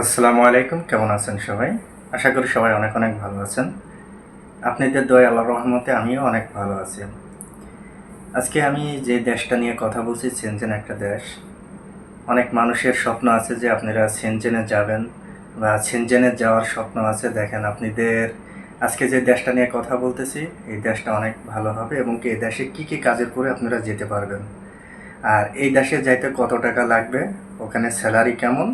আসসালামু আলাইকুম, কেমন আছেন সবাই? আশা করি সবাই অনেক অনেক ভালো আছেন। আপনাদের দয়া আল্লাহ রহমতে আমিও অনেক ভালো আছি। আজকে আমি যে দেশটা নিয়ে কথা বলছি সেনজেন একটা দেশ। অনেক মানুষের স্বপ্ন আছে যে আপনারা সেনজেনে যাবেন বা সেনজেনে যাওয়ার স্বপ্ন আছে। দেখেন, আপনাদের আজকে যে দেশটা নিয়ে কথা বলতেছি, এই দেশটা অনেক ভালো হবে এবং এই দেশে কী কী কাজের করে আপনারা যেতে পারবেন। আর এই দেশে যাইতে কত টাকা লাগবে? ওখানে স্যালারি কেমন?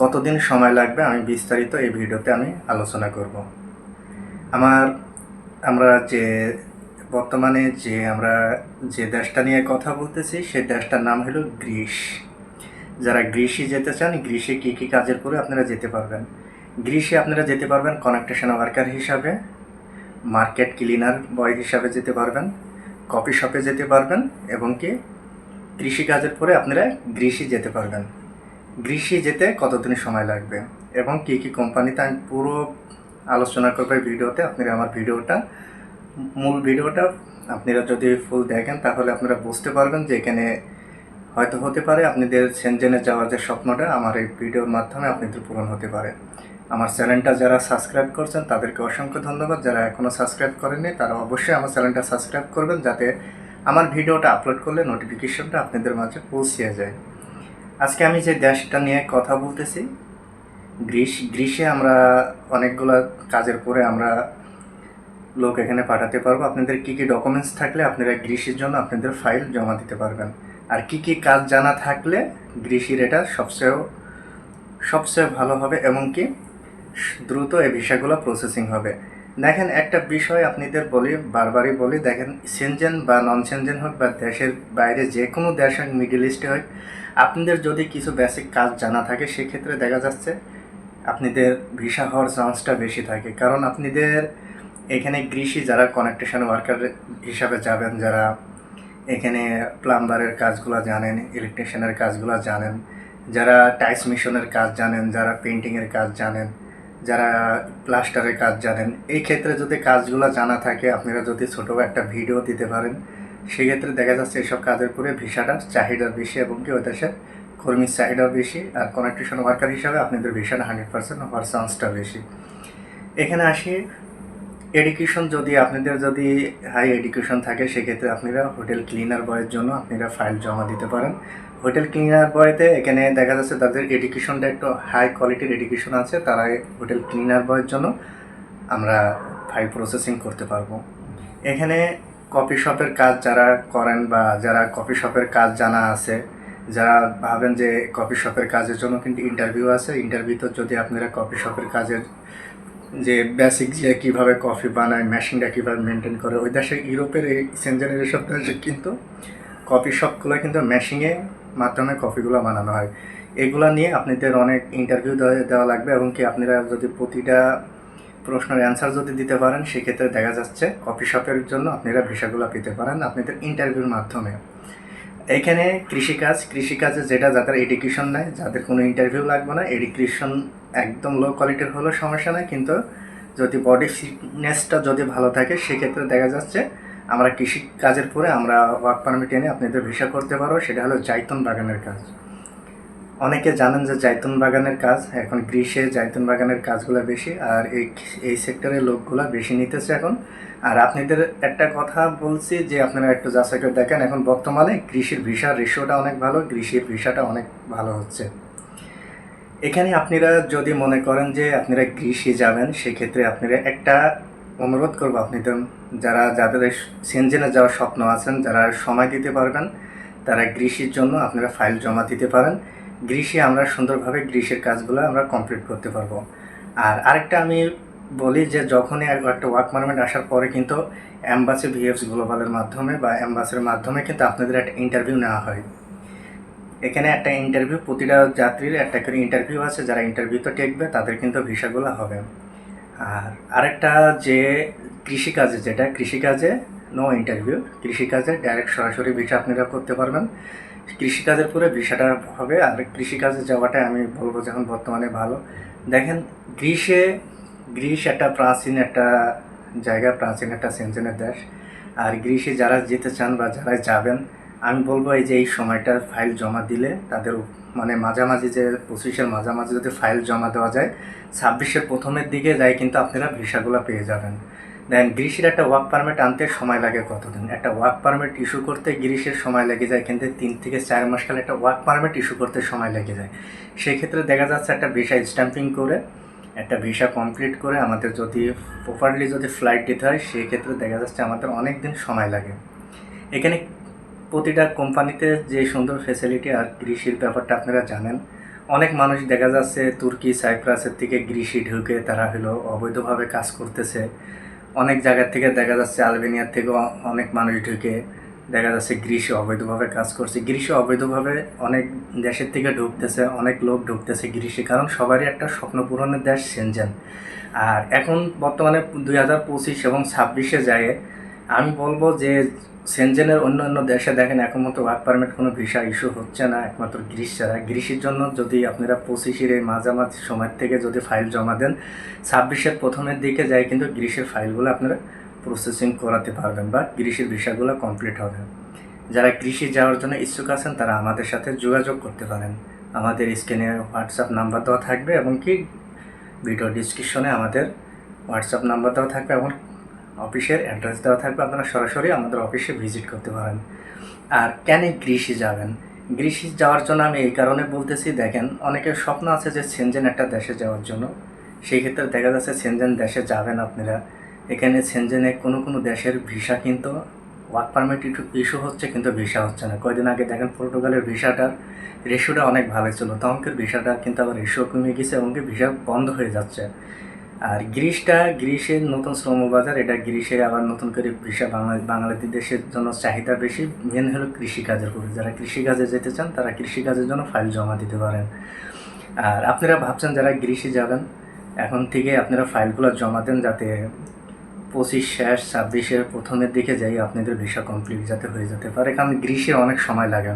কতদিন সময় লাগবে আমি বিস্তারিত এই ভিডিওতে আমি আলোচনা করব। আমার, আমরা যে, বর্তমানে যে আমরা যে দেশটা নিয়ে কথা বলতেছি, সেই দেশটার নাম হলো গ্রিস। যারা গ্রিসে যেতে চান, গ্রিসে কী কী কাজের পরে আপনারা যেতে পারবেন? গ্রিসে আপনারা যেতে পারবেন কনেকটেশন ওয়ার্কার হিসাবে মার্কেট ক্লিনার বয় হিসাবে যেতে পারবেন কফি শপে যেতে পারবেন, এবং কি কৃষিকাজের পরে আপনারা গ্রিসে যেতে পারবেন। গ্রীষ্মে যেতে কতদিন সময় লাগবে? এবং কী কী কোম্পানিতে আমি পুরো আলোচনা করব ভিডিওতে? আপনারা আমার ভিডিওটা, মূল ভিডিওটা আপনারা যদি ফুল দেখেন, তাহলে আপনারা বুঝতে পারবেন যে এখানে হয়তো হতে পারে আপনাদের সেনজেনে যাওয়ার যে স্বপ্নটা, আমার এই ভিডিওর মাধ্যমে আপনাদের পূরণ হতে পারে। আমার চ্যানেলটা যারা সাবস্ক্রাইব করছেন, তাদেরকে অসংখ্য ধন্যবাদ। যারা এখনও সাবস্ক্রাইব করেননি, তারা অবশ্যই আমার চ্যানেলটা সাবস্ক্রাইব করবেন, যাতে আমার ভিডিওটা আপলোড করলে নোটিফিকেশনটা আপনাদের মাঝে পৌঁছিয়ে যায়। আজকে আমি যে দেশটা নিয়ে কথা বলতেছি, গ্রীস গ্রীষে আমরা অনেকগুলো কাজের পরে আমরা লোক এখানে পাঠাতে পারব। আপনাদের কি কি ডকুমেন্টস থাকলে আপনারা গ্রীষের জন্য আপনাদের ফাইল জমা দিতে পারবেন। আর কি কি কাজ জানা থাকলে গ্রীষের এটা সবচেয়ে সবচেয়ে ভালো হবে এবং কি দ্রুত এই ভিসাগুলো প্রসেসিং হবে। দেখেন, একটা বিষয় আপনাদের বলি, বারবারই বলি, দেখেন, সেনজেন বা নন সেনজেন হোক বা দেশের বাইরে যে কোনো দেশ হোক, মিডিল ইস্টে হোক, আপনাদের যদি কিছু বেসিক কাজ জানা থাকে, সেক্ষেত্রে দেখা যাচ্ছে আপনাদের ভিসা হওয়ার চান্সটা বেশি থাকে। কারণ আপনাদের এখানে কৃষি, যারা কানেকটেশন ওয়ার্কার হিসাবে যাবেন, যারা এখানে প্লাম্বারের কাজগুলো জানেন ইলেকট্রিশিয়ানের কাজগুলো জানেন, যারা টাইস মিশনের কাজ জানেন, যারা পেন্টিংয়ের কাজ জানেন যারা প্লাস্টারের কাজ জানেন, এই ক্ষেত্রে যদি কাজগুলো জানা থাকে, আপনারা যদি ছোটো একটা ভিডিও দিতে পারেন, সেক্ষেত্রে দেখা যাচ্ছে এসব কাজের পরে ভিসাটার চাহিদা বেশি এবং কি ওই দেশের কর্মীর চাহিদাও বেশি আর কনেকটেশন ওয়ার্কার হিসাবে আপনাদের ভিসাটা হান্ড্রেড পার্সেন্ট হওয়ার চান্সটা বেশি। এখানে আসি এডুকেশন যদি আপনাদের যদি হাই এডুকেশন থাকে, সেক্ষেত্রে আপনারা হোটেল ক্লিনার বয়ের জন্য আপনারা ফাইল জমা দিতে পারেন। হোটেল ক্লিনার বয়তে এখানে দেখা যাচ্ছে তাদের এডুকেশনটা একটু হাই কোয়ালিটির এডুকেশন আছে। তারা হোটেল ক্লিনার বয়ের জন্য আমরা ফাইল প্রসেসিং করতে পারব। এখানে কফি শপের কাজ যারা করেন বা যারা কফি শপের কাজ জানা আছে, যারা ভাবেন যে কফি শপের কাজের জন্য কিন্তু ইন্টারভিউ আছে ইন্টারভিউতে যদি আপনারা কফি শপের কাজের যে বেসিক যে কীভাবে কফি বানায় মেশিনটা কীভাবে মেনটেন করে, ওই দেশে ইউরোপের এই সেঞ্জারের এসব দেশে কিন্তু কফি শপগুলো কিন্তু মেশিনের মাধ্যমে কফিগুলো বানানো হয়। এগুলো নিয়ে আপনাদের অনেক ইন্টারভিউ দেওয়া লাগবে এবং কি আপনারা যদি প্রতিটা প্রশ্নের অ্যান্সার যদি দিতে পারেন, সেক্ষেত্রে দেখা যাচ্ছে কফি শপের জন্য আপনারা ভিসাগুলো পেতে পারেন আপনাদের ইন্টারভিউর মাধ্যমে। এখানে কৃষিকাজ, কৃষিকাজে যেটা যাদের এডুকেশন নেয় যাদের কোনো ইন্টারভিউ লাগবে না এডুকেশন একদম লো কোয়ালিটির হলেও সমস্যা নেই, কিন্তু যদি বডি ফিটনেসটা যদি ভালো থাকে, সেক্ষেত্রে দেখা যাচ্ছে আমরা কৃষি কাজের পরে আমরা ওয়ার্ক পারমিট এনে আপনাদের ভিসা করতে পারব, সেটা হলো জাইতুন বাগানের কাজ। অনেকে জানেন যে জাইতুন বাগানের কাজ, এখন গ্রীষ্মে জাইতুন বাগানের কাজগুলো বেশি, আর এই এই সেক্টরের লোকগুলো বেশি নিতেছে এখন। আর আপনাদের একটা কথা বলছি যে আপনারা একটু যাচাই করে দেখেন, এখন বর্তমানে কৃষির ভিসার রেশিওটা অনেক ভালো, কৃষির ভিসাটা অনেক ভালো হচ্ছে। এখানে আপনারা যদি মনে করেন যে আপনারা কৃষি যাবেন সেক্ষেত্রে আপনারা একটা অনুরোধ করব আপনাদের, যারা, যাদের সেনজেনে যাওয়ার স্বপ্ন আছেন, যারা সময় দিতে পারবেন, তারা কৃষির জন্য আপনারা ফাইল জমা দিতে পারেন। গ্রীষে আমরা সুন্দরভাবে গ্রীষের কাজগুলো আমরা কমপ্লিট করতে পারব। আর আরেকটা আমি বলি যে, যখনই একটা ওয়ার্ক পারমিট আসার পরে কিন্তু অ্যাম্বাসি ভিএফস গ্লোবালের মাধ্যমে বা অ্যাম্বাসির মাধ্যমে কিন্তু আপনাদের একটা ইন্টারভিউ নেওয়া হয়। এখানে একটা ইন্টারভিউ প্রতিটা যাত্রীর একটা করে ইন্টারভিউ আছে, যারা ইন্টারভিউতে টেকবে, তাদের কিন্তু ভিসাগুলো হবে। আর আরেকটা যে কৃষিকাজে, যেটা কৃষিকাজে নো ইন্টারভিউ কৃষিকাজে ডাইরেক্ট সরাসরি ভিসা আপনারা করতে পারবেন। কৃষিকাজের পরে ভিসাটা হবে, আর কৃষিকাজে যাওয়াটা আমি বলব যখন বর্তমানে ভালো। দেখেন, গ্রীষে, গ্রীষ একটা প্রাচীন একটা জায়গা, প্রাচীন একটা সেঞ্জনের দেশ। আর গ্রীষে যারা যেতে চান বা যারা যাবেন আমি বলব এই যে এই সময়টা ফাইল জমা দিলে তাদের মানে মাঝামাঝি যে পঁচিশের মাঝামাঝি যদি ফাইল জমা দেওয়া যায়, ছাব্বিশের প্রথমের দিকে যায় কিন্তু আপনারা ভিসাগুলো পেয়ে যাবেন। দেন গ্রিসের একটা ওয়ার্ক পারমিট আনতে সময় লাগে কতদিন? একটা ওয়ার্ক পারমিট ইস্যু করতে গ্রিসের সময় লেগে যায় কিন্তু তিন থেকে চার মাস কালে একটা ওয়ার্ক পারমিট ইস্যু করতে সময় লেগে যায়। সেই ক্ষেত্রে দেখা যাচ্ছে একটা ভিসা স্ট্যাম্পিং করে, একটা ভিসা কমপ্লিট করে আমাদের যদি প্রপারলি যদি ফ্লাইট দিতে হয়, সেক্ষেত্রে দেখা যাচ্ছে আমাদের অনেক দিন সময় লাগে। এখানে প্রতিটা কোম্পানিতে যে সুন্দর ফেসিলিটি আর কৃষির ব্যাপারটা আপনারা জানেন, অনেক মানুষ দেখা যাচ্ছে তুর্কি, সাইপ্রাসের থেকে কৃষি ঢুকে তারা হলো অবৈধভাবে কাজ করতেছে। অনেক জায়গার থেকে দেখা যাচ্ছে আলবেনিয়ার থেকেও অনেক মানুষ ঢুকে, দেখা যাচ্ছে গ্রীষ্ম অবৈধভাবে কাজ করছে। গ্রীষ্ম অবৈধভাবে অনেক দেশের থেকে ঢুকতেছে, অনেক লোক ঢুকতেছে গ্রীষ্মে কারণ সবারই একটা স্বপ্ন পূরণের দেশ সেনজেন আর এখন বর্তমানে দুই হাজার পঁচিশ এবং ছাব্বিশে যায় আমি বলব যে সেনজেনের অন্য অন্য দেশে দেখেন মতো ওয়ার্ক পারমিট কোনো ভিসা ইস্যু হচ্ছে না, একমাত্র গ্রীষ ছাড়া গ্রীষের জন্য যদি আপনারা পঁচিশের এই মাঝামাঝি সময় থেকে যদি ফাইল জমা দেন ছাব্বিশের প্রথমের দিকে যাই কিন্তু গ্রীষের ফাইলগুলো আপনারা প্রসেসিং করাতে পারবেন বা গ্রীষের ভিসাগুলো কমপ্লিট হবে। যারা কৃষি যাওয়ার জন্য ইচ্ছুক আছেন, তারা আমাদের সাথে যোগাযোগ করতে পারেন। আমাদের স্ক্রিনে হোয়াটসঅ্যাপ নাম্বার দেওয়া থাকবে এবং কি? ভিডিও ডিসক্রিপশনে আমাদের হোয়াটসঅ্যাপ নাম্বার দেওয়া থাকবে এবং অফিসের অ্যাড্রেস দেওয়া থাকবে, আপনারা সরাসরি আমাদের অফিসে ভিজিট করতে পারেন। আর কেন গ্রীষে যাবেন? গ্রীষে যাওয়ার জন্য আমি এই কারণে বলতেছি, দেখেন, অনেকের স্বপ্ন আছে যে সেনজেন একটা দেশে যাওয়ার জন্য। সেই ক্ষেত্রে দেখা যাচ্ছে সেনজেন দেশে যাবেন আপনারা। এখানে সেনজেনে কোনো কোনো দেশের ভিসা কিন্তু ওয়ার্ক পারমিট ইস্যু হচ্ছে, কিন্তু ভিসা হচ্ছে না। কয়দিন আগে দেখেন পর্তুগালের ভিসাটার রেশিওটা অনেক ভালো ছিল। তখনকার ভিসাটা কিন্তু আবার রেশিও কমে গেছে এবং ভিসা বন্ধ হয়ে যাচ্ছে। আর গ্রিসটা গ্রিসের নতুন শ্রমবাজার, এটা গ্রিসে আবার নতুন করে ভিসা দেশের জন্য চাহিদা বেশি। মেন হলো কৃষিকাজের উপরে। যারা কৃষিকাজে যেতে চান, তারা কৃষিকাজের জন্য ফাইল জমা দিতে পারেন। আর আপনারা ভাবছেন যারা গ্রিসে যাবেন, এখন থেকে আপনারা ফাইলগুলো জমা দেন যাতে পঁচিশ শেষ ছাব্বিশের প্রথমের দিকে যাই আপনাদের ভিসা কমপ্লিট যাতে হয়ে যেতে পারে। কারণ গ্রীষ্মের অনেক সময় লাগে।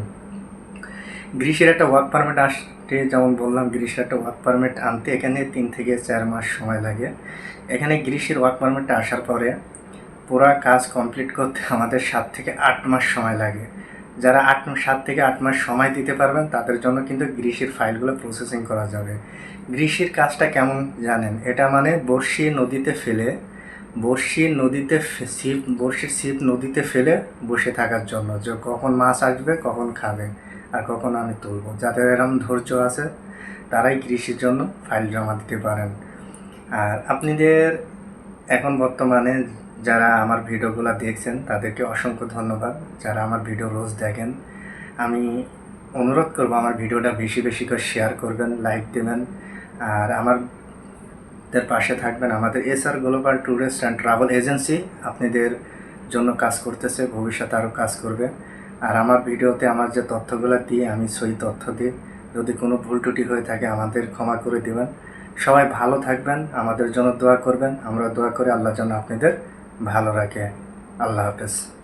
গ্রীষ্মের একটা ওয়ার্ক পারমিট আসতে যেমন বললাম, গ্রীষ্মের একটা ওয়ার্ক পারমিট আনতে এখানে তিন থেকে চার মাস সময় লাগে। এখানে গ্রীষ্মের ওয়ার্ক পারমিটটা আসার পরে পুরা কাজ কমপ্লিট করতে আমাদের সাত থেকে আট মাস সময় লাগে। যারা আট, সাত থেকে আট মাস সময় দিতে পারবেন, তাদের জন্য কিন্তু গ্রীষ্মের ফাইলগুলো প্রসেসিং করা যাবে। গ্রীষ্মের কাজটা কেমন জানেন? এটা মানে বর্ষি নদীতে ফেলে, বর্ষি নদীতে ছিপ বর্ষির ছিপ নদীতে ফেলে বসে থাকার জন্য যে কখন মাছ আসবে, কখন খাবে। আর কখনো আমি তুলবো। যাদের এরকম ধৈর্য আছে, তারাই কৃষির জন্য ফাইল জমা দিতে পারেন। আর আপনাদের এখন বর্তমানে যারা আমার ভিডিওগুলো দেখছেন, তাদেরকে অসংখ্য ধন্যবাদ। যারা আমার ভিডিও রোজ দেখেন, আমি অনুরোধ করব আমার ভিডিওটা বেশি বেশি করে শেয়ার করবেন লাইক দেবেন। আর আমার দের পাশে থাকবেন আমাদের SR global tourist and travel agency আপনাদের জন্য কাজ করতেছে, ভবিষ্যতে আরও কাজ করবে। আর আমার ভিডিওতে আমার যে তথ্যগুলো দিয়ে আমি সই তথ্য দিই যদি কোনো ভুল টুটি হয়ে থাকে আমাদের ক্ষমা করে দেবেন। সবাই ভালো থাকবেন, আমাদের জন্য দোয়া করবেন। আমরা দোয়া করে আল্লাহ যেন আপনাদের ভালো রাখে। আল্লাহ হাফেজ।